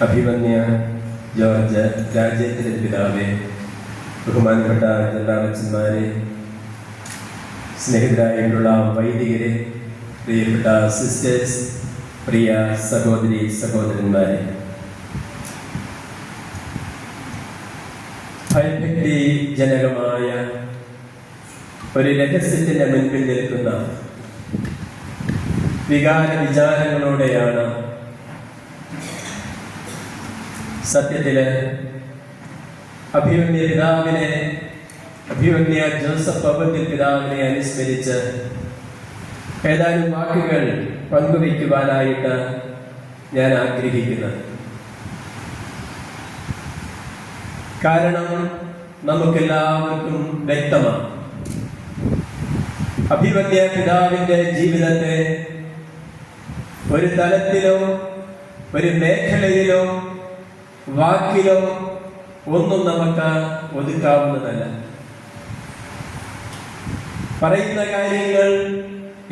അഭിമന്യ George രാജ്യത്തിന്റെ പിതാവേ ബഹുമാനപ്പെട്ട ജനറാമച്ചന്മാരെ സ്നേഹിതരായിട്ടുള്ള വൈദികരെ പ്രിയപ്പെട്ട സിസ്റ്റേഴ്സ് പ്രിയ സഹോദരി സഹോദരന്മാരെ. ഭയഭക്തി ജനകമായ ഒരു രഹസ്യത്തിന്റെ മുൻപിൽ നിൽക്കുന്ന വികാര വിചാരങ്ങളോടെയാണ് സത്യത്തിൽ അഭിമന്യ പിതാവിനെ അഭിമന്യ ജോസഫ് അബന്യ പിതാവിനെ അനുസ്മരിച്ച് ഏതാനും വാക്കുകൾ പങ്കുവയ്ക്കുവാനായിട്ട് ഞാൻ ആഗ്രഹിക്കുന്നത്. കാരണം നമുക്കെല്ലാവർക്കും വ്യക്തമാണ്. അഭിമന്യ പിതാവിന്റെ ജീവിതത്തെ ഒരു തലത്തിലോ ഒരു മേഖലയിലോ വാക്കിലോ ഒന്നും നമുക്ക് ഒതുക്കാവുന്നതല്ല. പറയുന്ന കാര്യങ്ങൾ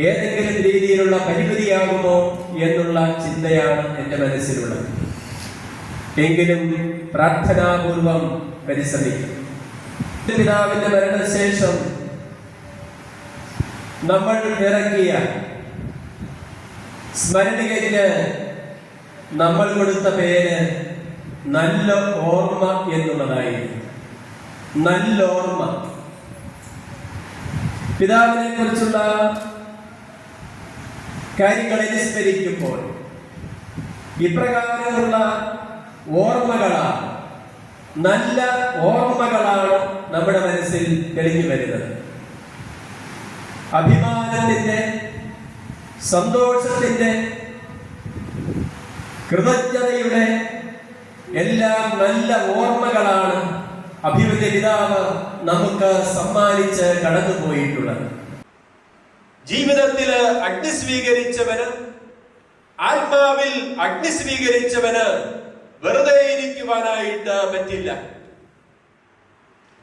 ഏതെങ്കിലും രീതിയിലുള്ള പരിമിതിയാകുമോ എന്നുള്ള ചിന്തയാണ് എന്റെ മനസ്സിലുള്ളത്. എങ്കിലും പ്രാർത്ഥനാപൂർവം പരിശ്രമിക്കും. പിതാവിന്റെ മരണശേഷം നമ്മൾ ഇറക്കിയ സ്മരണികയ്ക്ക് നമ്മൾ കൊടുത്ത പേര് നല്ല ഓർമ്മ എന്നുള്ളതായിരിക്കും. നല്ല ഓർമ്മ. പിതാവിനെ കുറിച്ചുള്ള കാര്യങ്ങളെ അനുസ്മരിക്കുമ്പോൾ ഇപ്രകാരമുള്ള ഓർമ്മകളാണ്. നല്ല ഓർമ്മകളാണ് നമ്മുടെ മനസ്സിൽ തെളിഞ്ഞു വരുന്നത്. അഭിമാനത്തിന്റെ സന്തോഷത്തിന്റെ കൃതജ്ഞതയുടെ എല്ലാം നല്ല ഓർമ്മകളാണ് അഭിവൃദ്ധി പിതാവ് നമുക്ക് സമ്മാനിച്ച് കടന്നുപോയിട്ടുള്ളത്. ജീവിതത്തിൽ അഗ്നി സ്വീകരിച്ചവന് ആത്മാവിൽ അഗ്നി സ്വീകരിച്ചവന് വെറുതെ ഇരിക്കുവാനായിട്ട് പറ്റില്ല.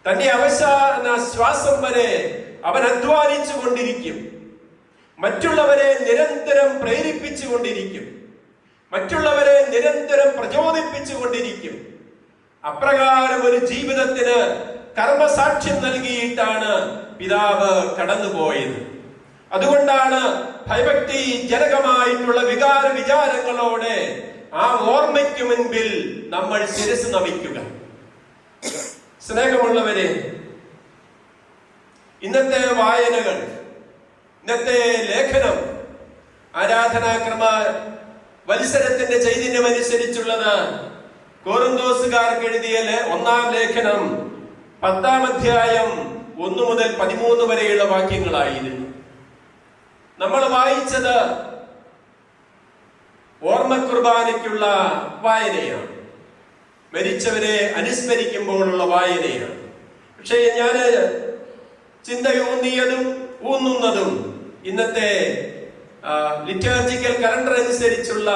തന്റെ അവസാന ശ്വാസം വരെ അവൻ അധ്വാനിച്ചു കൊണ്ടിരിക്കും മറ്റുള്ളവരെ നിരന്തരം പ്രേരിപ്പിച്ചു കൊണ്ടിരിക്കും മറ്റുള്ളവരെ നിരന്തരം പ്രചോദിപ്പിച്ചു കൊണ്ടിരിക്കും അപ്രകാരം ഒരു ജീവിതത്തിന് കർമ്മസാക്ഷ്യം നൽകിയിട്ടാണ് പിതാവ് കടന്നുപോയത്. അതുകൊണ്ടാണ് ഭയഭക്തി ജനകമായിട്ടുള്ള വികാര വിചാരങ്ങളോടെ ആ ഓർമ്മയ്ക്ക് മുൻപിൽ നമ്മൾ ശിരസ് നമിക്കുക. സ്നേഹമുള്ളവരെ ഇന്നത്തെ വായനകൾ ഇന്നത്തെ ലേഖനം ആരാധനാക്രമ വത്സരത്തിന്റെ ചൈതന്യം അനുസരിച്ചുള്ളത് കോറിന്തോസുകാർക്ക് എഴുതിയ ഒന്നാം ലേഖനം പത്താം അധ്യായം ഒന്നു മുതൽ പതിമൂന്ന് വരെയുള്ള വാക്യങ്ങളായിരുന്നു. നമ്മൾ വായിച്ചത് ഓർമ്മ കുർബാനയ്ക്കുള്ള വായനയാണ്. മരിച്ചവരെ അനുസ്മരിക്കുമ്പോഴുള്ള വായനയാണ്. പക്ഷേ ഞാൻ ചിന്തയൂന്നിയതും ഊന്നുന്നതും ഇന്നത്തെ ലിറ്റേർജിക്കൽ കലണ്ടർ അനുസരിച്ചുള്ള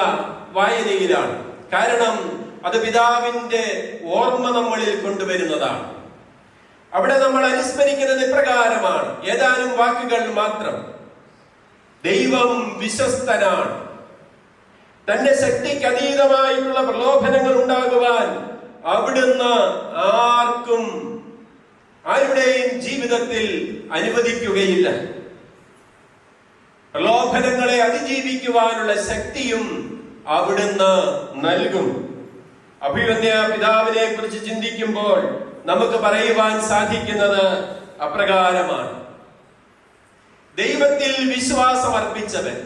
വായനയിലാണ്. കാരണം അത് പിതാവിന്റെ ഓർമ്മ നമ്മളിൽ കൊണ്ടുവരുന്നതാണ്. അവിടെ നമ്മൾ അനുസ്മരിക്കുന്നത് ഇപ്രകാരമാണ്. ഏതാനും വാക്കുകൾ മാത്രം. ദൈവം വിശ്വസ്തനാണ്. തന്റെ ശക്തിക്ക് അതീതമായിട്ടുള്ള പ്രലോഭനങ്ങൾ ഉണ്ടാകുവാൻ അവിടുന്ന് ആർക്കും ആരുടെയും ജീവിതത്തിൽ അനുവദിക്കുകയില്ല. പ്രലോഭനങ്ങളെ അതിജീവിക്കുവാനുള്ള ശക്തിയും അവിടുന്ന് നൽകും. അഭിമന്യ പിതാവിനെ കുറിച്ച് ചിന്തിക്കുമ്പോൾ നമുക്ക് പറയുവാൻ സാധിക്കുന്നത് അപ്രകാരമാണ്. ദൈവത്തിൽ വിശ്വാസം അർപ്പിച്ചവൻ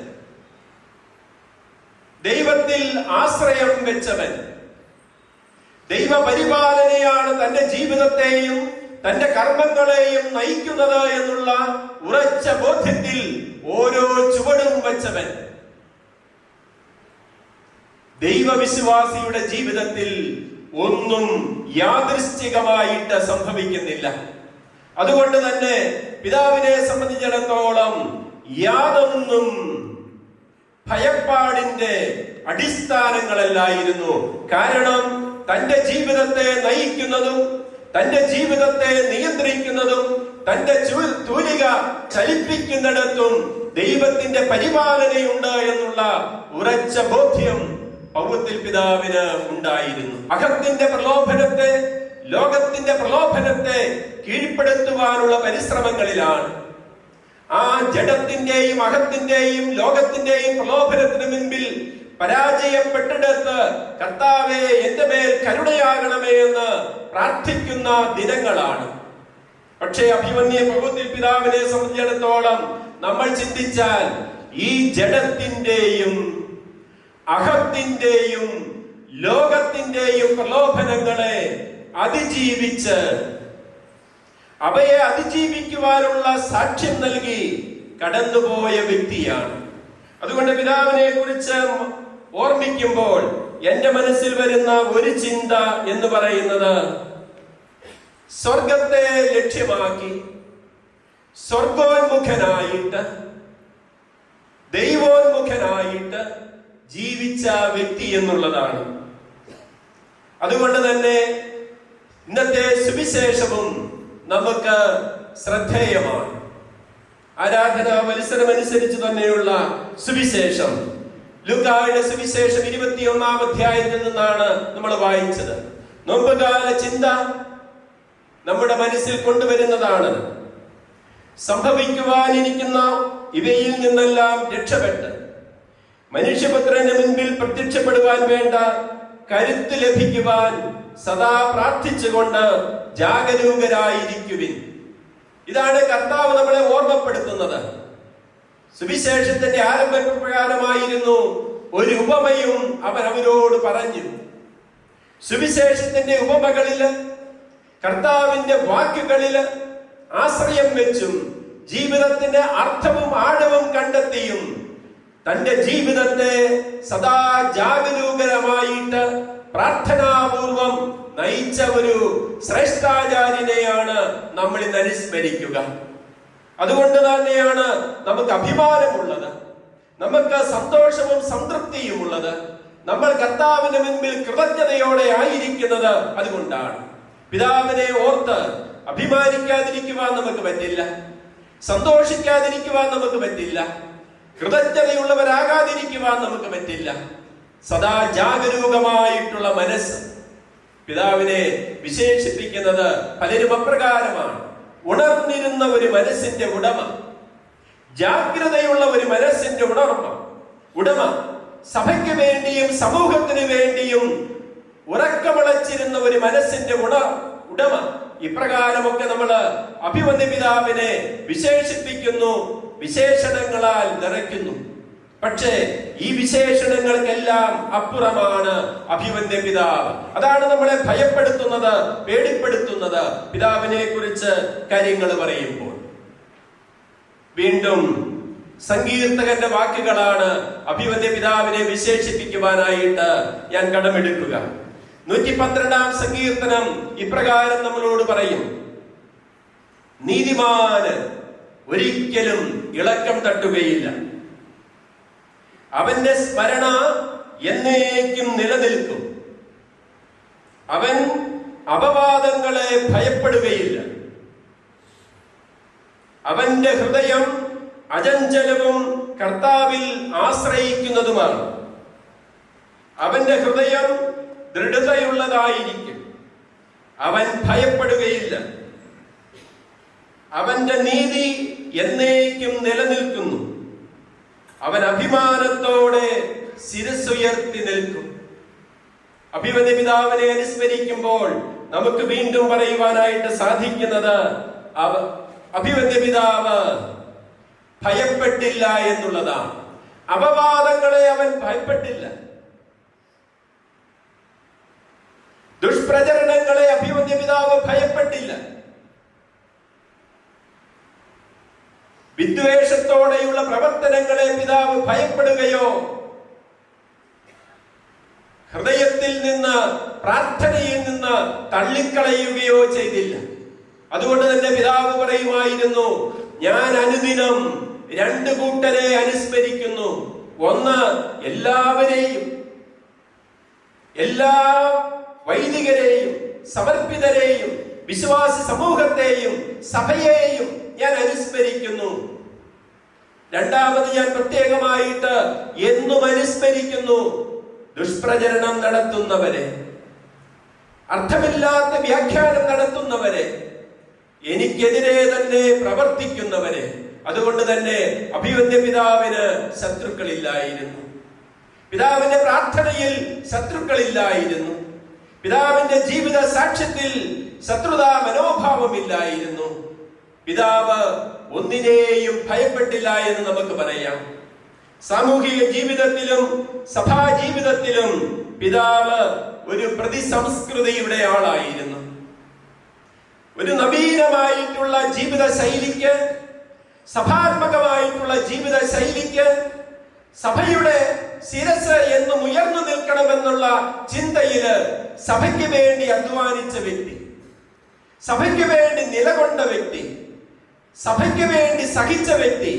ദൈവത്തിൽ ആശ്രയം വെച്ചവൻ ദൈവപരിപാലനയാണ് തന്റെ ജീവിതത്തെയും തന്റെ കർമ്മങ്ങളെയും നയിക്കുന്നത് എന്നുള്ള ഉറച്ച ബോധ്യത്തിൽ ഓരോ ചുവടും വെച്ചവൻ. ദൈവവിശ്വാസിയുടെ ജീവിതത്തിൽ ഒന്നും യാദൃശ്ചികമായിട്ട് സംഭവിക്കുന്നില്ല. അതുകൊണ്ട് തന്നെ പിതാവിനെ സംബന്ധിച്ചിടത്തോളം യാതൊന്നും ഭയപ്പാടിന്റെ അടിസ്ഥാനങ്ങളല്ലായിരുന്നു. കാരണം തന്റെ ജീവിതത്തെ നയിക്കുന്നതും തന്റെ ജീവിതത്തെ നിയന്ത്രിക്കുന്നതും തന്റെ തൂലിക ചലിപ്പിക്കുന്നിടത്തും ദൈവത്തിന്റെ പരിപാലനയുണ്ട് എന്നുള്ള ഉറച്ച ബോധ്യം പൗവത്തിൽ പിതാവിന് ഉണ്ടായിരുന്നു. അഹത്തിന്റെ പ്രലോഭനത്തെ ലോകത്തിന്റെ പ്രലോഭനത്തെ കീഴ്പ്പെടുത്തുവാനുള്ള പരിശ്രമങ്ങളിലാണ്. ആ ജഡത്തിന്റെയും അഹത്തിന്റെയും ലോകത്തിന്റെയും പ്രലോഭനത്തിന് മുൻപിൽ പരാജയപ്പെട്ടിടത്ത് കർത്താവെ എന്റെ മേൽ കരുണയാകണമേ എന്ന് പ്രാർത്ഥിക്കുന്ന ദിനങ്ങളാണ്. പക്ഷേ അഭിമന്യ പ്രകൃതി പിതാവിനെ സംബന്ധിച്ചിടത്തോളം നമ്മൾ ചിന്തിച്ചാൽ ഈ ജഡത്തിന്റെയും അഹത്തിന്റെയും ലോകത്തിന്റെയും പ്രലോഭനങ്ങളെ അതിജീവിച്ച് അവയെ അതിജീവിക്കുവാനുള്ള സാക്ഷ്യം നൽകി കടന്നുപോയ വ്യക്തിയാണ്. അതുകൊണ്ട് പിതാവിനെ കുറിച്ച് ഓർമ്മിക്കുമ്പോൾ എന്റെ മനസ്സിൽ വരുന്ന ഒരു ചിന്ത എന്ന് പറയുന്നത് സ്വർഗത്തെ ലക്ഷ്യമാക്കി സ്വർഗോന്മുഖനായിട്ട് ദൈവോന്മുഖനായിട്ട് ജീവിച്ച വ്യക്തി എന്നുള്ളതാണ്. അതുകൊണ്ട് തന്നെ ഇന്നത്തെ സുവിശേഷവും നമുക്ക് ശ്രദ്ധേയമാണ്. ആരാധന മത്സരമനുസരിച്ച് തന്നെയുള്ള സുവിശേഷം. ലുക്കായുടെ സുവിശേഷം ഇരുപത്തിയൊന്നാം അധ്യായത്തിൽ നിന്നാണ് നമ്മൾ വായിച്ചത്. നോമ്പുകാല ചിന്ത നമ്മുടെ മനസ്സിൽ കൊണ്ടുവരുന്നതാണ്. സംഭവിക്കുവാനിരിക്കുന്ന ഇവയിൽ നിന്നെല്ലാം രക്ഷപ്പെട്ട് മനുഷ്യപുത്രന്റെ മുൻപിൽ പ്രത്യക്ഷപ്പെടുവാൻ വേണ്ട കരുത്ത് ലഭിക്കുവാൻ സദാ പ്രാർത്ഥിച്ചുകൊണ്ട് ജാഗരൂകരായിരിക്കുവിൻ. ഇതാണ് കർത്താവ് നമ്മളെ ഓർമ്മപ്പെടുത്തുന്നത്. സുവിശേഷത്തിന്റെ ആരംഭപ്രകാരമായിരുന്നു ഒരു ഉപമയും അവൻ അവരോട് പറഞ്ഞു. സുവിശേഷത്തിന്റെ ഉപമകളിൽ കർത്താവിന്റെ വാക്കുകളിൽ ആശ്രയം വെച്ചും ജീവിതത്തിന്റെ അർത്ഥവും ആഴവും കണ്ടെത്തിയും തന്റെ ജീവിതത്തെ സദാ ജാഗരൂകരമായിട്ട് പ്രാർത്ഥനാപൂർവം നയിച്ച ഒരു ശ്രേഷ്ഠാചാര്യനെയാണ് നമ്മൾ ഇന്ന് അനുസ്മരിക്കുക. അതുകൊണ്ട് തന്നെയാണ് നമുക്ക് അഭിമാനമുള്ളത് നമുക്ക് സന്തോഷവും സംതൃപ്തിയും ഉള്ളത്. നമ്മൾ കർത്താവിന് മുൻപിൽ കൃതജ്ഞതയോടെ ആയിരിക്കുന്നത് അതുകൊണ്ടാണ്. പിതാവിനെ ഓർത്ത് അഭിമാനിക്കാതിരിക്കുവാൻ നമുക്ക് പറ്റില്ല സന്തോഷിക്കാതിരിക്കുവാൻ നമുക്ക് പറ്റില്ല കൃതജ്ഞതയുള്ളവരാകാതിരിക്കുവാൻ നമുക്ക് പറ്റില്ല. സദാ ജാഗരൂകമായിട്ടുള്ള മനസ്സ് പിതാവിനെ വിശേഷിപ്പിക്കുന്നത് പലരും അപ്രകാരമാണ്. ഉണർന്നിരുന്ന ഒരു മനസ്സിന്റെ ഉടമ ജാഗ്രതയുള്ള ഒരു മനസ്സിന്റെ ഉണർമ്മ ഉടമ സഭയ്ക്ക് വേണ്ടിയും സമൂഹത്തിന് വേണ്ടിയും ഉറക്കമിളച്ചിരുന്ന ഒരു മനസ്സിന്റെ ഉണ ഉടമ. ഇപ്രകാരമൊക്കെ നമ്മൾ അഭിമന്യ പിതാവിനെ വിശേഷിപ്പിക്കുന്നു വിശേഷണങ്ങളാൽ നിറയ്ക്കുന്നു. പക്ഷേ ഈ വിശേഷണങ്ങൾക്കെല്ലാം അപ്പുറമാണ് അഭിമന്യ പിതാവ്. അതാണ് നമ്മളെ ഭയപ്പെടുത്തുന്നത് പേടിപ്പെടുത്തുന്നത്. പിതാവിനെ കുറിച്ച് കാര്യങ്ങൾ പറയുമ്പോൾ. വീണ്ടും സങ്കീർത്തകന്റെ വാക്കുകളാണ് അഭിമന്യ പിതാവിനെ വിശേഷിപ്പിക്കുവാനായിട്ട് ഞാൻ കടമെടുക്കുക. നൂറ്റി പന്ത്രണ്ടാം സങ്കീർത്തനം ഇപ്രകാരം നമ്മളോട് പറയും. നീതിമാന് ഒരിക്കലും ഇളക്കം തട്ടുകയില്ല. അവന്റെ സ്മരണ എന്നേക്കും നിലനിൽക്കും. അവൻ അപവാദങ്ങളെ ഭയപ്പെടുകയില്ല. അവന്റെ ഹൃദയം അജഞ്ചലവും കർത്താവിൽ ആശ്രയിക്കുന്നതുമാണ്. അവന്റെ ഹൃദയം ദൃഢതയുള്ളതായിരിക്കും. അവൻ ഭയപ്പെടുകയില്ല. അവന്റെ നീതി എന്നേക്കും നിലനിൽക്കുന്നു. അവൻ അഭിമാനത്തോടെ ശിരസുയർത്തി നിൽക്കും. അഭിമതി പിതാവിനെ അനുസ്മരിക്കുമ്പോൾ നമുക്ക് വീണ്ടും പറയുവാനായിട്ട് സാധിക്കുന്നത് അഭിമന്യ പിതാവ് ഭയപ്പെട്ടില്ല എന്നുള്ളതാണ്. അപവാദങ്ങളെ അവൻ ഭയപ്പെട്ടില്ല. ദുഷ്പ്രചരണങ്ങളെ അഭിമന്യ പിതാവ് ഭയപ്പെട്ടില്ല. വിദ്വേഷത്തോടെയുള്ള പ്രവർത്തനങ്ങളെ പിതാവ് ഭയപ്പെടുകയോ ഹൃദയത്തിൽ നിന്ന് പ്രാർത്ഥനയിൽ നിന്ന് തള്ളിക്കളയുകയോ ചെയ്തില്ല. അതുകൊണ്ട് തന്നെ പിതാവ് പറയുമായിരുന്നു ഞാൻ അനുദിനം രണ്ട് കൂട്ടരെ അനുസ്മരിക്കുന്നു. ഒന്ന് എല്ലാവരെയും എല്ലാ വൈദികരെയും സമർപ്പിതരെയും വിശ്വാസി സമൂഹത്തെയും സഭയെയും ഞാൻ അനുസ്മരിക്കുന്നു. രണ്ടാമത് ഞാൻ പ്രത്യേകമായിട്ട് എന്നും അനുസ്മരിക്കുന്നു ദുഷ്പ്രചരണം നടത്തുന്നവരെ. അർത്ഥമില്ലാത്ത വ്യാഖ്യാനം നടത്തുന്നവരെ. എനിക്കെതിരെ തന്നെ പ്രവർത്തിക്കുന്നവരെ. അതുകൊണ്ട് തന്നെ അഭിവന്യ പിതാവിന് ശത്രുക്കളില്ലായിരുന്നു. പിതാവിന്റെ പ്രാർത്ഥനയിൽ ശത്രുക്കളില്ലായിരുന്നു. പിതാവിന്റെ ജീവിത സാക്ഷ്യത്തിൽ ശത്രുതാ മനോഭാവമില്ലായിരുന്നു. പിതാവ് ഒന്നിനെയും ഭയപ്പെട്ടില്ല എന്ന് നമുക്ക് പറയാം. സാമൂഹിക ജീവിതത്തിലും സഭാ ജീവിതത്തിലും പിതാവ് ഒരു പ്രതിസംസ്കൃതിയുടെ ആളായിരുന്നു. ഒരു നവീനമായിട്ടുള്ള ജീവിത ശൈലിക്ക് സഭാത്മകമായിട്ടുള്ള ജീവിത ശൈലിക്ക് സഭയുടെ ശിരസ് എന്നും ഉയർന്നു നിൽക്കണമെന്നുള്ള ചിന്തയിൽ സഭയ്ക്ക് വേണ്ടി അധ്വാനിച്ച വ്യക്തി സഭയ്ക്ക് വേണ്ടി നിലകൊണ്ട വ്യക്തി സഭയ്ക്ക് വേണ്ടി സഹിച്ച വ്യക്തി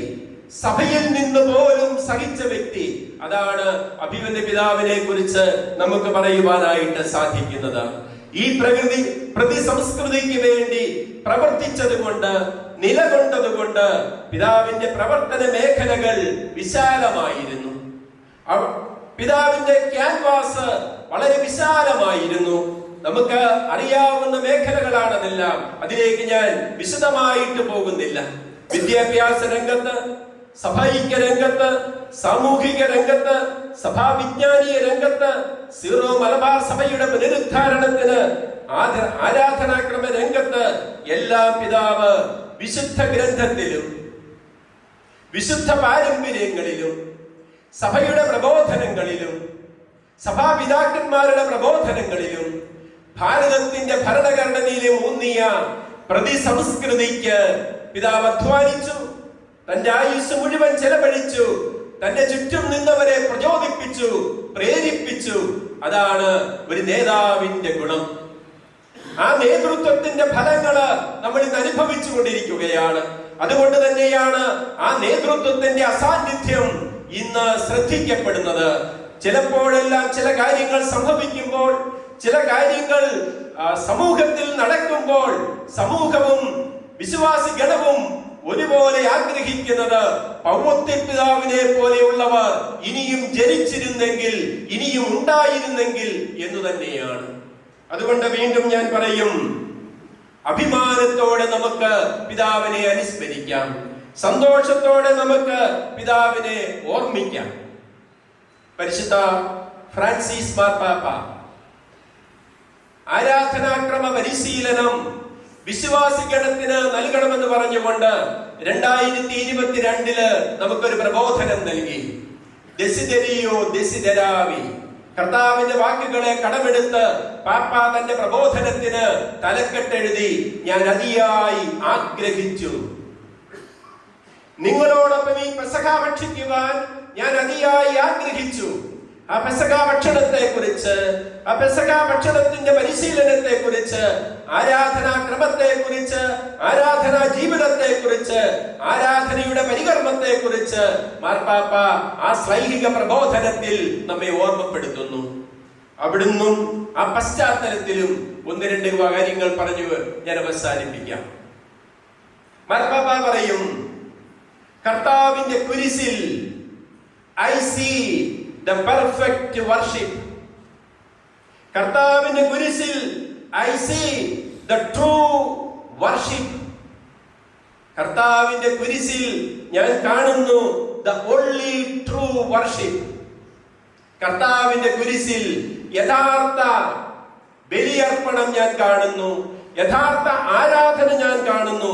സഭയിൽ നിന്ന് പോലും സഹിച്ച വ്യക്തി അതാണ് അഭിമന്യ പിതാവിനെ കുറിച്ച് നമുക്ക് പറയുവാനായിട്ട് സാധിക്കുന്നത്. ഈ പ്രകൃതി പ്രതിസംസ്കൃതിക്ക് വേണ്ടി പ്രവർത്തിച്ചത് കൊണ്ട് നിലകൊണ്ടത് കൊണ്ട് പിതാവിന്റെ പ്രവർത്തന മേഖലകൾ വിശാലമായിരുന്നു. പിതാവിന്റെ ക്യാൻവാസ് വളരെ വിശാലമായിരുന്നു. നമുക്ക് അറിയാവുന്ന മേഖലകളാണതെല്ലാം അതിലേക്ക് ഞാൻ വിശദമായിട്ട് പോകുന്നില്ല. വിദ്യാഭ്യാസ രംഗത്ത് സഭൈക്യ രംഗത്ത് സാമൂഹിക രംഗത്ത് സഭാവിജ്ഞാനീയ രംഗത്ത് സീറോ മലബാർ സഭയുടെ പുനരുദ്ധാരണത്തിന് ആരാധനാക്രമ രംഗത്ത് എല്ലാ പിതാവ് വിശുദ്ധ ഗ്രന്ഥത്തിലും വിശുദ്ധ പാരമ്പര്യങ്ങളിലും സഭയുടെ പ്രബോധനങ്ങളിലും സഭാപിതാക്കന്മാരുടെ പ്രബോധനങ്ങളിലും ഭാരതത്തിന്റെ ഭരണഘടനയിലെ ഊന്നിയ പ്രതിസംസ്കൃതിക്ക് പിതാവ് അധ്വാനിച്ചു തന്റെ ആയുസ് മുഴുവൻ ചെലവഴിച്ചു തന്റെ ചുറ്റും നിന്നവരെ പ്രചോദിപ്പിച്ചു പ്രേരിപ്പിച്ചു. അതാണ് ഒരു നേതാവിന്റെ ഗുണം. ആ നേതൃത്വത്തിന്റെ ഫലങ്ങൾ നമ്മൾ ഇന്ന് അനുഭവിച്ചു കൊണ്ടിരിക്കുകയാണ് അതുകൊണ്ട് തന്നെയാണ് ആ നേതൃത്വത്തിന്റെ അസാന്നിധ്യം ഇന്ന് ശ്രദ്ധിക്കപ്പെടുന്നത്. ചിലപ്പോഴെല്ലാം ചില കാര്യങ്ങൾ സംഭവിക്കുമ്പോൾ ചില കാര്യങ്ങൾ സമൂഹത്തിൽ നടക്കുമ്പോൾ സമൂഹവും വിശ്വാസി ഗണവും ഒരുപോലെ ആഗ്രഹിക്കുന്നത് പൗവത്യ പിതാവിനെ പോലെയുള്ളവർ ഇനിയും ജനിച്ചിരുന്നെങ്കിൽ ഇനിയും ഉണ്ടായിരുന്നെങ്കിൽ എന്ന് തന്നെയാണ്. അതുകൊണ്ട് വീണ്ടും ഞാൻ പറയും അഭിമാനത്തോടെ നമുക്ക് പിതാവിനെ അനുസ്മരിക്കാം സന്തോഷത്തോടെ നമുക്ക് പിതാവിനെ ഓർമ്മിക്കാം. പരിശുദ്ധ ഫ്രാൻസിസ് മാർപ്പാപ്പ ആരാധനാക്രമ പരിശീലനം വിശ്വാസി ഗണത്തിന് നൽകണമെന്ന് പറഞ്ഞുകൊണ്ട് രണ്ടായിരത്തി ഇരുപത്തിരണ്ടിൽ നമുക്കൊരു പ്രബോധനം നൽകി. ദസിദരിയോ ദസിദരാവി കർത്താവിന്റെ വാക്കുകളെ കടമെടുത്ത് പാപ്പ തന്റെ പ്രബോധനത്തിന് തലക്കെട്ടെഴുതി ഞാൻ അതിയായി ആഗ്രഹിച്ചു. നിങ്ങളോടൊപ്പം ഈ പെസക ഭക്ഷിക്കുവാൻ ഞാൻ അതിയായി ആഗ്രഹിച്ചു. ആ പെസക ഭക്ഷണത്തെ കുറിച്ച് ആ പെസക ഭക്ഷണത്തിന്റെ പരിശീലനത്തെ കുറിച്ച് ആരാധനാ ക്രമത്തെ കുറിച്ച് ആരാധനാ ജീവിതത്തെ കുറിച്ച് ആരാധനയുടെ പരികർമ്മത്തെ കുറിച്ച് മാർപ്പാപ്പ ആ ശ്ലൈഹിക പ്രബോധനത്തിൽ നമ്മെ ഓർമ്മപ്പെടുത്തുന്നു. അവിടുന്നും ആ പശ്ചാത്തലത്തിലും ഒന്ന് രണ്ട് കാര്യങ്ങൾ പറഞ്ഞു ഞാൻ അവസാനിപ്പിക്കാം. മാർപ്പാപ്പ പറയും കർത്താവിന്റെ കുരിശിൽ I see the perfect worship കർത്താവിന്റെ കുരിശിൽ I see the true worship കർത്താവിന്റെ കുരിശിൽ ഞാൻ കാണുന്നു ദ ഓൺലി ട്രൂ വർഷിപ്പ് കർത്താവിന്റെ കുരിശിൽ യഥാർത്ഥ ബലിയർപ്പണം ഞാൻ കാണുന്നു. യഥാർത്ഥ ആരാധന ഞാൻ കാണുന്നു.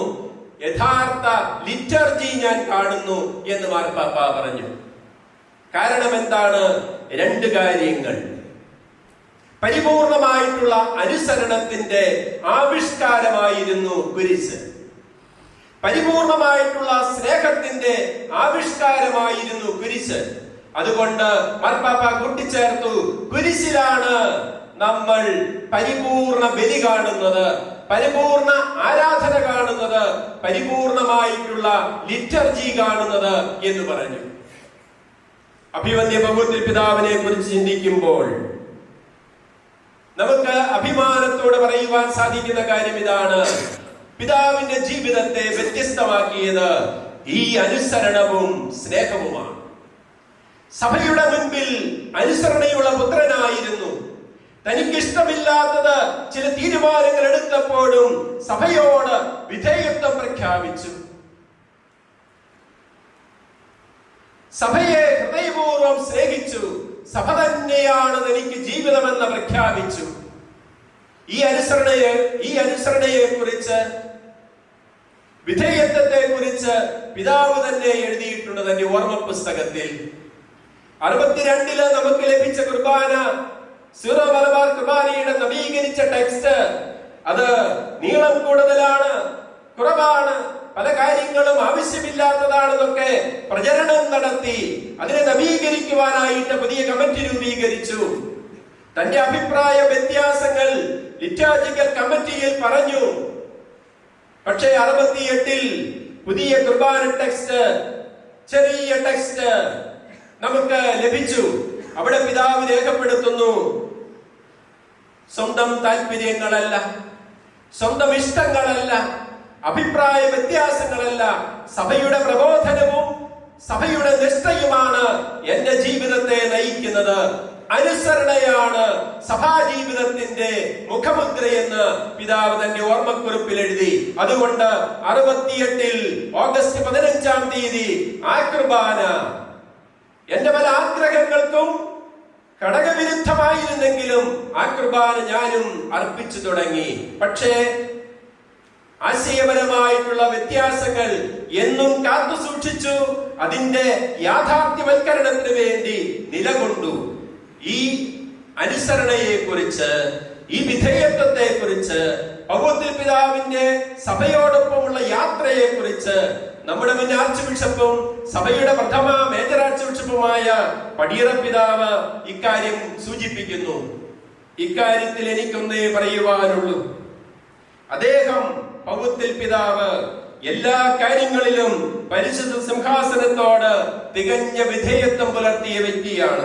യഥാർത്ഥ ലിറ്റർജി ഞാൻ കാണുന്നു എന്ന് മാർപ്പാപ്പ പറഞ്ഞു. കാരണം എന്താണ് രണ്ട് കാര്യങ്ങൾ. പരിപൂർണമായിട്ടുള്ള അനുസരണത്തിന്റെ ആവിഷ്കാരമായിരുന്നു കുരിശ് പരിപൂർണമായിട്ടുള്ള സ്നേഹത്തിന്റെ ആവിഷ്കാരമായിരുന്നു കുരിശ് അതുകൊണ്ട് മാർപ്പാപ്പ കൂട്ടിച്ചേർത്തു കുരിശിലാണ് നമ്മൾ പരിപൂർണ ബലി കാണുന്നത് പരിപൂർണ ആരാധന കാണുന്നത് പരിപൂർണമായിട്ടുള്ള ലിറ്റർജി കാണുന്നത് എന്ന് പറഞ്ഞു. അഭിവന്യ ബഹുത്തിൽ പിതാവിനെ കുറിച്ച് ചിന്തിക്കുമ്പോൾ നമുക്ക് അഭിമാനത്തോടെ പറയുവാൻ സാധിക്കുന്ന കാര്യം ഇതാണ്. പിതാവിന്റെ ജീവിതത്തെ വ്യത്യസ്തമാക്കിയത് ഈ അനുസരണവും സ്നേഹവുമാണ്. സഭയുടെ മുൻപിൽ അനുസരണയുള്ള പുത്രനായിരുന്നു. തനിക്കിഷ്ടമില്ലാത്തത് ചില തീരുമാനങ്ങൾ എടുത്തപ്പോഴും സഭയോട് വിധേയത്വം പ്രഖ്യാപിച്ചു. സഭയെ ഹൃദയപൂർവം സ്നേഹിച്ചു. സഭ തന്നെയാണ് എനിക്ക് ജീവിതമെന്ന് പ്രഖ്യാപിച്ചു. ഈ അനുസരണയെ ഈ അനുസരണയെ കുറിച്ച് വിധേയത്വത്തെ കുറിച്ച് പിതാവ് തന്നെ എഴുതിയിട്ടുണ്ട് തന്റെ ഓർമ്മ പുസ്തകത്തിൽ അറുപത്തിരണ്ടിൽ നമുക്ക് ലഭിച്ച കുർബാന സീറോ മലബാർ കുർബാനയുടെ നവീകരിച്ച ടെക്സ്റ്റ്. അത് നീളം കൂടുതലാണ് കുറവാണ്. പല കാര്യങ്ങളും ആവശ്യമില്ലാത്തതാണെന്നൊക്കെ പ്രചരണം നടത്തി അതിനെ നവീകരിക്കുവാനായിട്ട് പുതിയ കമ്മിറ്റി രൂപീകരിച്ചു. തന്റെ അഭിപ്രായ വ്യത്യാസങ്ങൾ ലിറ്റാജിക്കൽ കമ്മിറ്റിയിൽ പറഞ്ഞു. പക്ഷേ അറുപത്തിയെട്ടിൽ പുതിയ കുർബാന ടെക്സ്റ്റ് ചെറിയ ടെക്സ്റ്റ് നമുക്ക് ലഭിച്ചു. അവിടെ പിതാവ് രേഖപ്പെടുത്തുന്നു. സ്വന്തം താല്പര്യങ്ങളല്ല സ്വന്തം ഇഷ്ടങ്ങളല്ല അഭിപ്രായ വ്യത്യാസങ്ങളല്ല. സഭയുടെ പ്രബോധനവും സഭയുടെ നിഷ്ഠയുമാണ് എന്റെ ജീവിതത്തെ നയിക്കുന്നത്. അനുസരണയാണ് സഭാ ജീവിതത്തിന്റെ മുഖമുദ്രയെന്ന് പിതാവ് തന്റെ ഓർമ്മക്കുറിപ്പിൽ എഴുതി. അതുകൊണ്ട് അറുപത്തിയെട്ടിൽ ഓഗസ്റ്റ് പതിനഞ്ചാം തീയതി ആ കുർബാന എന്റെ പല ആഗ്രഹങ്ങൾക്കും ഘടകവിരുദ്ധമായിരുന്നെങ്കിലും ആ കുർബാന ഞാനും അർപ്പിച്ചു തുടങ്ങി. പക്ഷേ ആശയപരമായിട്ടുള്ള വ്യത്യാസങ്ങൾ എന്നും കാത്തു സൂക്ഷിച്ചു അതിന്റെ യാഥാർത്ഥ്യവൽക്കരണത്തിന് വേണ്ടി നിലകൊണ്ടു. ഈ അനുസരണയെ കുറിച്ച് ഈ വിധേയത്വത്തെ കുറിച്ച് ഭഗവത്തിൽ പിതാവിന്റെ സഭയോടൊപ്പമുള്ള യാത്രയെ കുറിച്ച് നമ്മുടെ മുൻ ആർച്ച് ബിഷപ്പും സഭയുടെ പ്രഥമ മേജർ ആർച്ച് ബിഷപ്പുമായ പടിയറ പിതാവ് ഇക്കാര്യം സൂചിപ്പിക്കുന്നു. ഇക്കാര്യത്തിൽ എനിക്കൊന്നേ പറയുവാനുള്ളൂ. അദ്ദേഹം പൗത്തിൽ പിതാവ് എല്ലാ കാര്യങ്ങളിലും പരിശുദ്ധ സിംഹാസനത്തോട് തികഞ്ഞ വിധേയത്വം പുലർത്തിയ വ്യക്തിയാണ്.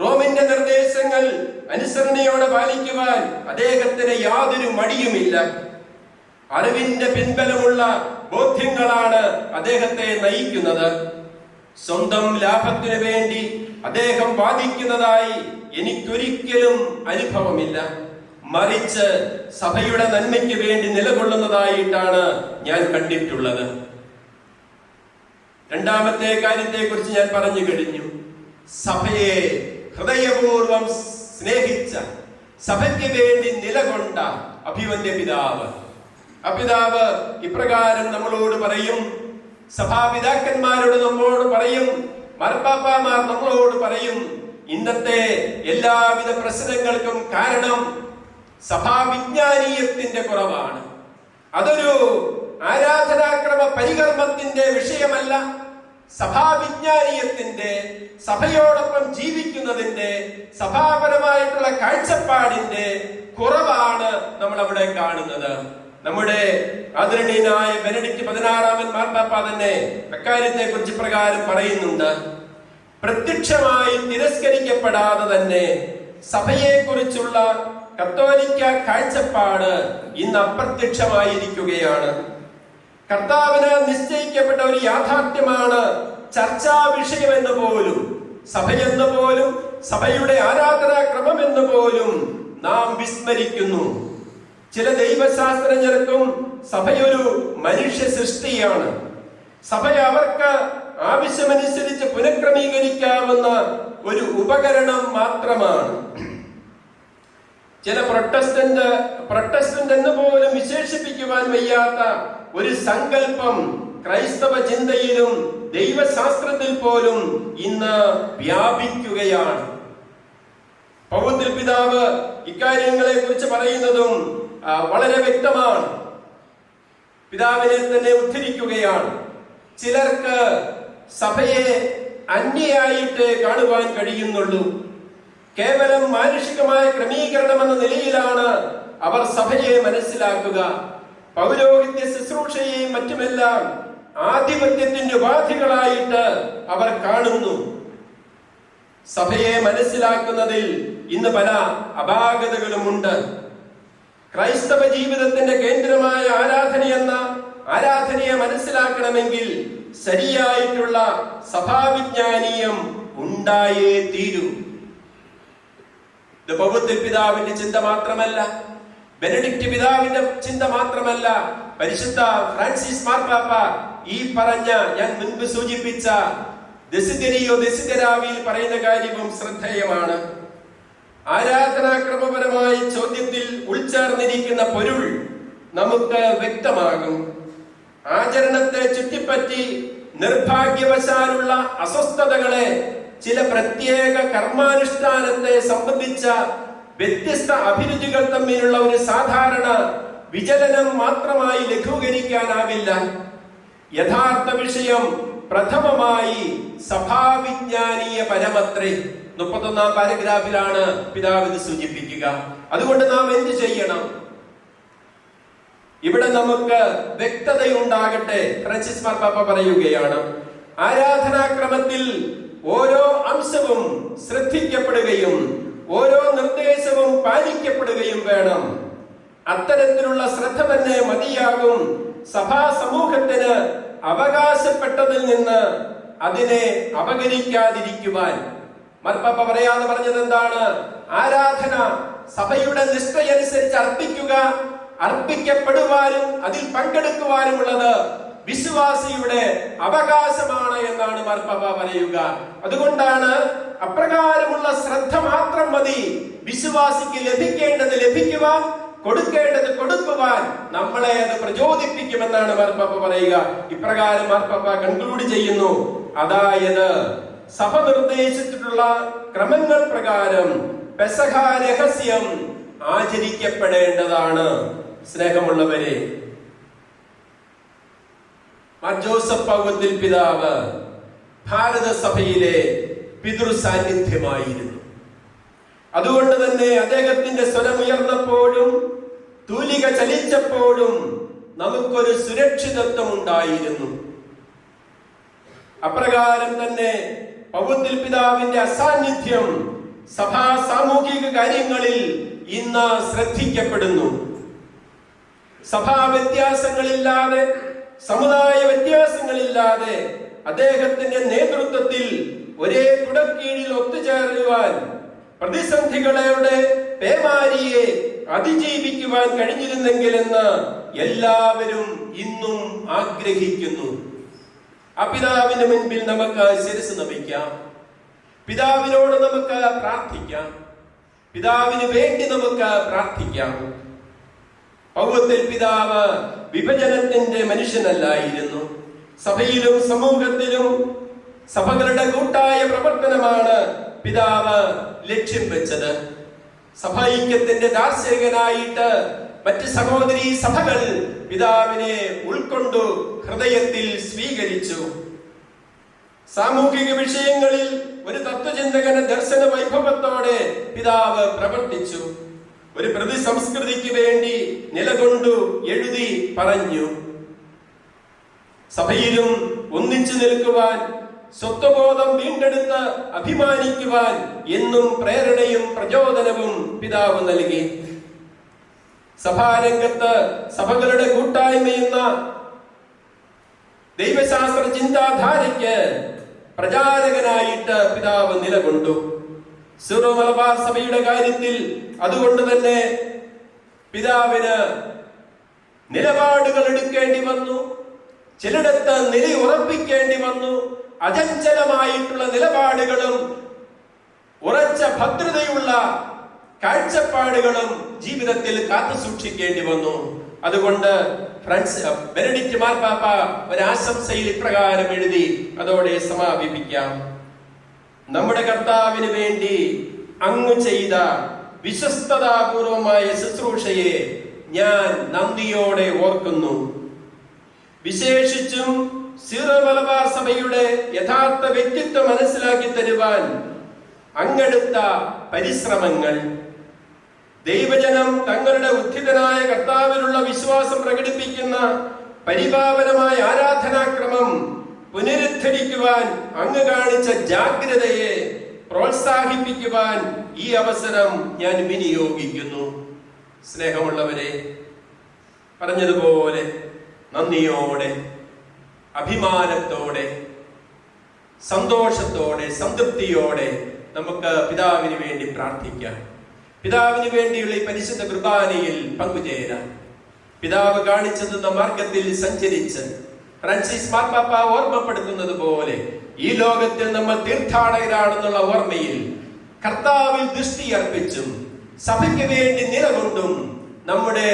റോമിന്റെ നിർദ്ദേശങ്ങൾ അനുസരണയോടെ പാലിക്കുവാൻ അദ്ദേഹത്തിന് യാതൊരു മടിയുമില്ല. അറിവിന്റെ പിൻബലമുള്ള ബോധ്യങ്ങളാണ് അദ്ദേഹത്തെ നയിക്കുന്നത്. സ്വന്തം ലാഭത്തിനു വേണ്ടി അദ്ദേഹം വാദിക്കുന്നതായി എനിക്കൊരിക്കലും അനുഭവമില്ല. മറിച്ച് സഭയുടെ നന്മയ്ക്ക് വേണ്ടി നിലകൊള്ളുന്നതായിട്ടാണ് ഞാൻ കണ്ടിട്ടുള്ളത്. രണ്ടാമത്തെ കാര്യത്തെ കുറിച്ച് ഞാൻ പറഞ്ഞു കഴിഞ്ഞു. സഭയെ ഹൃദയപൂർവം സ്നേഹിച്ച സഭയ്ക്ക് വേണ്ടി നിലകൊണ്ട അഭിവന്റെ പിതാവ്. അപിതാവ് ഇപ്രകാരം നമ്മളോട് പറയും സഭാപിതാക്കന്മാരോട് നമ്മോട് പറയും മർപ്പാപ്പാമാർ നമ്മളോട് പറയും ഇന്നത്തെ എല്ലാവിധ പ്രശ്നങ്ങൾക്കും കാരണം സഭാവിജ്ഞാനീയത്തിന്റെ കുറവാണ്. അതൊരു ആരാധനാക്രമ പരികർമ്മത്തിന്റെ വിഷയമല്ല. സഭാവിജ്ഞാനീയത്തിന്റെ സഭയോടൊപ്പം ജീവിക്കുന്നതിന്റെ സഭാപരമായിട്ടുള്ള കാഴ്ചപ്പാടിന്റെ കുറവാണ് നമ്മൾ അവിടെ കാണുന്നത്. നമ്മുടെ ആദരണീയനായ ബെനഡിക്ട് പതിനാറാമൻ മാർപ്പാപ്പ തന്നെ അക്കാര്യത്തെ കുറിച്ച് പ്രകാരം പറയുന്നുണ്ട്. പ്രത്യക്ഷമായി തിരസ്കരിക്കപ്പെടാതെ തന്നെ സഭയെ കുറിച്ചുള്ള കത്തോലിക്ക കാഴ്ചപ്പാട് ഇന്ന് അപ്രത്യക്ഷമായിരിക്കുകയാണ്. കർത്താവിന് നിശ്ചയിക്കപ്പെട്ട ഒരു യാഥാർത്ഥ്യമാണ് ചർച്ചാ വിഷയം എന്ന് പോലും സഭയെന്ന് പോലും സഭയുടെ ആരാധനാക്രമം എന്ന് പോലും നാം വിസ്മരിക്കുന്നു. ചില ദൈവശാസ്ത്രജ്ഞർക്കും സഭയൊരു മനുഷ്യ സൃഷ്ടിയാണ് സഭ അവർക്ക് ആവശ്യമനുസരിച്ച് പുനഃക്രമീകരിക്കാവുന്ന ഒരു ഉപകരണം മാത്രമാണ്. ചില പ്രൊട്ടസ്റ്റന്റ് പ്രൊട്ടസ്റ്റന്റ് എന്ന് പോലും വിശേഷിപ്പിക്കുവാൻ വയ്യാത്ത ഒരു സങ്കല്പം ക്രൈസ്തവ ചിന്തയിലും ദൈവശാസ്ത്രത്തിൽ പോലും ഇന്ന് വ്യാപിക്കുകയാണ്. പൗത്തിൽ പിതാവ് ഇക്കാര്യങ്ങളെ കുറിച്ച് പറയുന്നതും വളരെ വ്യക്തമാണ്. പിതാവിനെ തന്നെ ഉദ്ധരിക്കുകയാണ്. ചിലർക്ക് സഭയെ അന്യയായിട്ട് കാണുവാൻ കഴിയുന്നുള്ളൂ. കേവലം മാനുഷികമായ ക്രമീകരണം എന്ന നിലയിലാണ് അവർ സഭയെ മനസ്സിലാക്കുക. പൗരോഹിത്യ ശുശ്രൂഷയെയും മറ്റുമെല്ലാം ആധിപത്യത്തിന്റെ ഉപാധികളായിട്ട് അവർ കാണുന്നു. സഭയെ മനസ്സിലാക്കുന്നതിൽ ഇന്ന് പല അപാകതകളുമുണ്ട്. ക്രൈസ്തവ ജീവിതത്തിന്റെ കേന്ദ്രമായ ആരാധന എന്ന ആരാധനയെ മനസ്സിലാക്കണമെങ്കിൽ ശരിയായിട്ടുള്ള സഭാവിജ്ഞാനീയം ഉണ്ടായേ തീരൂ. ഇത് പിതാവിന്റെ ചിന്ത മാത്രമല്ല ബെനഡിക്റ്റ് പിതാവിന്റെ ചിന്ത മാത്രമല്ല. പരിശുദ്ധ ഫ്രാൻസിസ് മാർപ്പാപ്പ ഈ പറഞ്ഞ ഞാൻ മുൻപ് സൂചിപ്പിച്ച ദസിതരിയോ ദസിതരാവിയിൽ പറയുന്ന കാര്യവും ശ്രദ്ധേയമാണ്. ആരാധനാക്രമപരമായ ചോദ്യത്തിൽ ഉൾച്ചേർന്നിരിക്കുന്ന പൊരുൾ നമുക്ക് വ്യക്തമാകും. ആചരണത്തെ ചുറ്റിപ്പറ്റി നിർഭാഗ്യവശാലുള്ള അസ്വസ്ഥതകളെ ചില പ്രത്യേക കർമാനുഷ്ഠാനത്തെ സംബന്ധിച്ച വ്യത്യസ്ത അഭിരുചികൾ തമ്മിലുള്ള ഒരു സാധാരണ വിചലനം മാത്രമായി ലഘൂകരിക്കാനാവില്ല. യഥാർത്ഥ വിഷയം പ്രഥമമായി സഭാവിജ്ഞാനീയ പരമത്രേ മുപ്പത്തൊന്നാം പാരഗ്രാഫിലാണ് പിതാവ് ഇത് സൂചിപ്പിക്കുക. അതുകൊണ്ട് നാം എന്ത് ചെയ്യണം? ഇവിടെ നമുക്ക് വ്യക്തതയുണ്ടാകട്ടെ ഫ്രാൻസിസ് മാർപ്പാപ്പ പറയുകയാണ്. ആരാധനാക്രമത്തിൽ ഓരോ അംശവും ശ്രദ്ധിക്കപ്പെടുകയും ഓരോ നിർദ്ദേശവും പാലിക്കപ്പെടുകയും വേണം. അത്തരത്തിലുള്ള ശ്രദ്ധ തന്നെ മതിയാകും. സഭാ സമൂഹത്തിന് അവകാശപ്പെട്ടതിൽ നിന്ന് അതിനെ അപകരിക്കാതിരിക്കുവാൻ. മർപ്പ പറയാതെ പറഞ്ഞത് എന്താണ്? ആരാധന സഭയുടെ നിഷ്ഠയനുസരിച്ച് അർപ്പിക്കുക അർപ്പിക്കപ്പെടുവാനും അതിൽ പങ്കെടുക്കുവാനുമുള്ളത് വിശ്വാസിയുടെ അവകാശമാണ് എന്നാണ് മാർപ്പാപ്പ പറയുക. അതുകൊണ്ടാണ് അപ്രകാരമുള്ള ശ്രദ്ധ മാത്രം മതി. വിശ്വാസിക്ക് ലഭിക്കേണ്ടത് ലഭിക്കുവാൻ കൊടുക്കേണ്ടത് കൊടുക്കുവാൻ നമ്മളെ അത് പ്രചോദിപ്പിക്കുമെന്നാണ് മാർപ്പാപ്പ പറയുക. ഇപ്രകാരം മാർപ്പാപ്പ കൺക്ലൂഡ് ചെയ്യുന്നു. അതായത് സഭ നിർദ്ദേശിച്ചിട്ടുള്ള ക്രമങ്ങൾ പ്രകാരം പെസഹ രഹസ്യം ആചരിക്കപ്പെടേണ്ടതാണ്. സ്നേഹമുള്ളവരെ ജോസഫ് പിതാവ് ഭാരത സഭയിലെ പിതൃ സാന്നിധ്യമായിരുന്നു അതുകൊണ്ട് തന്നെ അദ്ദേഹത്തിന്റെ സ്വരമുയർന്നപ്പോഴും തൂലിക ചലിച്ചപ്പോഴും നമുക്കൊരു സുരക്ഷിതത്വം ഉണ്ടായിരുന്നു. അപ്രകാരം തന്നെ പൗത്തിൽ പിതാവിന്റെ അസാന്നിധ്യം സഭാ സാമൂഹിക കാര്യങ്ങളിൽ ഇന്ന് ശ്രദ്ധിക്കപ്പെടുന്നു. സഭാ വ്യത്യാസങ്ങളില്ലാതെ സമുദായ വ്യത്യാസങ്ങളില്ലാതെ അദ്ദേഹത്തിന്റെ നേതൃത്വത്തിൽ ഒരേ കുടക്കീഴിൽ ഒത്തുചേരുവാൻ പ്രതിസന്ധികളുടെ പേമാരിയെ അതിജീവിക്കുവാൻ കഴിഞ്ഞിരുന്നെങ്കിലെന്ന് എല്ലാവരും ഇന്നും ആഗ്രഹിക്കുന്നു. ആ പിതാവിന് മുൻപിൽ നമുക്ക് ശിരസ് നമിക്കാം. പിതാവിനോട് നമുക്ക് പ്രാർത്ഥിക്കാം. പിതാവിന് വേണ്ടി നമുക്ക് പ്രാർത്ഥിക്കാം. പൗവത്തിൽ പിതാവ് വിഭജനത്തിന്റെ മനുഷ്യനല്ലായിരുന്നു. സഭയിലും സമൂഹത്തിലും സഭകളുടെ കൂട്ടായ പ്രവർത്തനമാണ് പിതാവ് ലക്ഷ്യം വെച്ചത്. സഭൈക്യത്തിന്റെ ദാർശനികനായിട്ട് മറ്റ് സഹോദരി സഭകൾ പിതാവിനെ ഉൾക്കൊണ്ടു ഹൃദയത്തിൽ സ്വീകരിച്ചു. സാമൂഹിക വിഷയങ്ങളിൽ ഒരു തത്വചിന്തകന ദർശന വൈഭവത്തോടെ പിതാവ് പ്രവർത്തിച്ചു. ഒരു പ്രതി സംസ്കൃതിക്ക് വേണ്ടി നിലകൊണ്ടു എഴുതി പറഞ്ഞു. സഭയിലും ഒന്നിച്ചു നിൽക്കുവാൻ സ്വത്വബോധം വീണ്ടെടുത്ത് അഭിമാനിക്കുവാൻ എന്നും പ്രേരണയും പ്രചോദനവും പിതാവ് നൽകി. സഭാരംഗത്ത് സഭകളുടെ കൂട്ടായ്മയെന്ന ദൈവശാസ്ത്ര ചിന്താധാരയ്ക്ക് പ്രചാരകനായിട്ട് പിതാവ് നിലകൊണ്ടു. സിറോ മലബാർ സഭയുടെ കാര്യത്തിൽ അതുകൊണ്ട് തന്നെ പിതാവിന് നിലപാടുകൾ എടുക്കേണ്ടി വന്നു. ചിലയിടത്ത് നില ഉറപ്പിക്കേണ്ടി വന്നു. അചഞ്ചലമായിട്ടുള്ള നിലപാടുകളും ഉറച്ച ഭദ്രതയുള്ള കാഴ്ചപ്പാടുകളും ജീവിതത്തിൽ കാത്തു സൂക്ഷിക്കേണ്ടി വന്നു. അതുകൊണ്ട് ഫ്രണ്ട്സ് ബെനഡിക്റ്റ് മാർപ്പാപ്പ ഒരാശംസയിൽ ഇപ്രകാരം എഴുതി അതോടെ സമാപിപ്പിക്കാം. നമ്മുടെ കർത്താവിന് വേണ്ടി അങ്ങ് ചെയ്ത വിശ്വസ്തതാപൂർവമായ ശുശ്രൂഷയെ ഞാൻ നന്ദിയോടെ ഓർക്കുന്നു. വിശേഷിച്ചും സീറോ മലബാർ സഭയുടെ യഥാർത്ഥ വ്യക്തിത്വം മനസ്സിലാക്കി തരുവാൻ അങ്ങെടുത്ത പരിശ്രമങ്ങൾ ദൈവജനം തങ്ങളുടെ ഉദ്ധിതനായ കർത്താവിലുള്ള വിശ്വാസം പ്രകടിപ്പിക്കുന്ന പരിപാവനമായ ആരാധനാക്രമം പുനരുദ്ധരിക്കുവാൻ അങ്ങ് കാണിച്ച ജാഗ്രതയെ പ്രോത്സാഹിപ്പിക്കുവാൻ ഈ അവസരം ഞാൻ വിനിയോഗിക്കുന്നു. സ്നേഹമുള്ളവരെ പറഞ്ഞതുപോലെ നന്ദിയോടെ അഭിമാനത്തോടെ സന്തോഷത്തോടെ സംതൃപ്തിയോടെ നമുക്ക് പിതാവിന് വേണ്ടി പ്രാർത്ഥിക്കാം. പിതാവിന് വേണ്ടിയുള്ള ഈ പരിശുദ്ധ കുർബാനയിൽ പങ്കുചേരാം. പിതാവ് കാണിച്ചു തന്ന മാർഗത്തിൽ സഞ്ചരിച്ച് ഫ്രാൻസിസ് മാർപ്പാപ്പ ഓർമ്മപ്പെടുത്തുന്നത് പോലെ ഈ ലോകത്തിൽ നമ്മൾ തീർത്ഥാടകരാണെന്നുള്ള ഓർമ്മയിൽ കർത്താവിൽ ദൃഷ്ടി അർപ്പിച്ചും സഭയ്ക്ക് വേണ്ടി നിലകൊണ്ടും നമ്മുടെ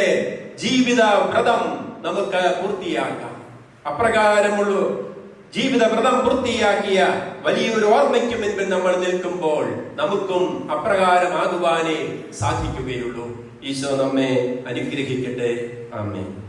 ജീവിത വ്രതം നമുക്ക് പൂർത്തിയാക്കാം. അപ്രകാരമുള്ള ജീവിത വ്രതം പൂർത്തിയാക്കിയ വലിയൊരു ഓർമ്മയ്ക്ക് മുൻപിൽ നമ്മൾ നിൽക്കുമ്പോൾ നമുക്കും അപ്രകാരമാകുവാനേ സാധിക്കുകയുള്ളൂ. ഈശോ നമ്മെ അനുഗ്രഹിക്കട്ടെ. ആമേൻ.